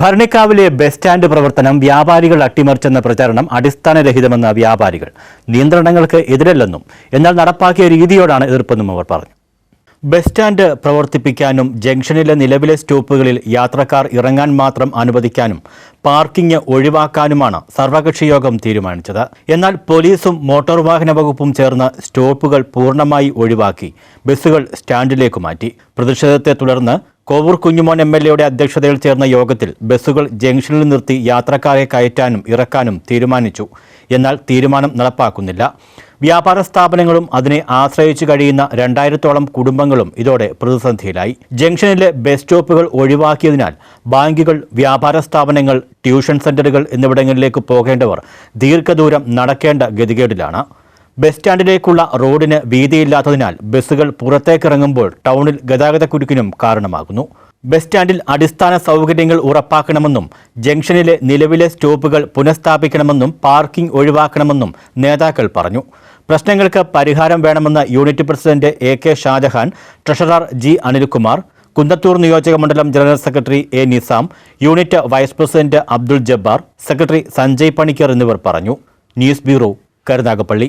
ഭരണിക്കാവിലെ bus stand പ്രവർത്തനം വ്യാപാരികൾ അട്ടിമറിച്ചെന്ന പ്രചാരണം അടിസ്ഥാനരഹിതമെന്ന വ്യാപാരികൾ. നിയന്ത്രണങ്ങൾക്ക് എതിരല്ലെന്നും എന്നാൽ നടപ്പാക്കിയ രീതിയോടാണ് എതിർപ്പെന്നും അവർ പറഞ്ഞു. ബസ് സ്റ്റാൻഡ് പ്രവർത്തിപ്പിക്കാനും ജംഗ്ഷനിലെ നിലവിലെ സ്റ്റോപ്പുകളിൽ യാത്രക്കാർ ഇറങ്ങാൻ മാത്രം അനുവദിക്കാനും പാർക്കിംഗ് ഒഴിവാക്കാനുമാണ് സർവകക്ഷി യോഗം തീരുമാനിച്ചത്. എന്നാൽ പോലീസും മോട്ടോർ വാഹന വകുപ്പും ചേർന്ന് സ്റ്റോപ്പുകൾ പൂർണമായി ഒഴിവാക്കി ബസ്സുകൾ സ്റ്റാൻഡിലേക്ക് മാറ്റി. പ്രതിഷേധത്തെ തുടർന്ന് കോവൂർ കുഞ്ഞുമോൻ എം എൽ എയുടെ അധ്യക്ഷതയിൽ ചേർന്ന യോഗത്തിൽ ബസ്സുകൾ ജംഗ്ഷനിൽ നിർത്തി യാത്രക്കാരെ കയറ്റാനും ഇറക്കാനും തീരുമാനിച്ചു. എന്നാൽ തീരുമാനം നടപ്പാക്കുന്നില്ല. വ്യാപാര സ്ഥാപനങ്ങളും അതിനെ ആശ്രയിച്ചു കഴിയുന്ന രണ്ടായിരത്തോളം കുടുംബങ്ങളും ഇതോടെ പ്രതിസന്ധിയിലായി. ജംഗ്ഷനിലെ ബസ് സ്റ്റോപ്പുകൾ ഒഴിവാക്കിയതിനാൽ ബാങ്കുകൾ വ്യാപാര സ്ഥാപനങ്ങൾ ട്യൂഷൻ സെന്ററുകൾ എന്നിവിടങ്ങളിലേക്ക് പോകേണ്ടവർ ദീർഘദൂരം നടക്കേണ്ട ഗതികേടിലാണ്. ബസ് സ്റ്റാൻഡിലേക്കുള്ള റോഡിന് വീതിയില്ലാത്തതിനാൽ ബസ്സുകൾ പുറത്തേക്കിറങ്ങുമ്പോൾ ടൗണിൽ ഗതാഗതക്കുരുക്കിനും കാരണമാകുന്നു. ബസ് സ്റ്റാൻഡിൽ അടിസ്ഥാന സൗകര്യങ്ങൾ ഉറപ്പാക്കണമെന്നും ജംഗ്ഷനിലെ നിലവിലെ സ്റ്റോപ്പുകൾ പുനഃസ്ഥാപിക്കണമെന്നും പാർക്കിംഗ് ഒഴിവാക്കണമെന്നും നേതാക്കൾ പറഞ്ഞു. പ്രശ്നങ്ങൾക്ക് പരിഹാരം വേണമെന്ന് unit president A K Shajahan treasurer G Anilkumar Kunnathur നിയോജക മണ്ഡലം general secretary A Nizam unit vice president Abdul Jabbar secretary Sanjay Panicker എന്നിവർ പറഞ്ഞു. News bureau Karunagappally.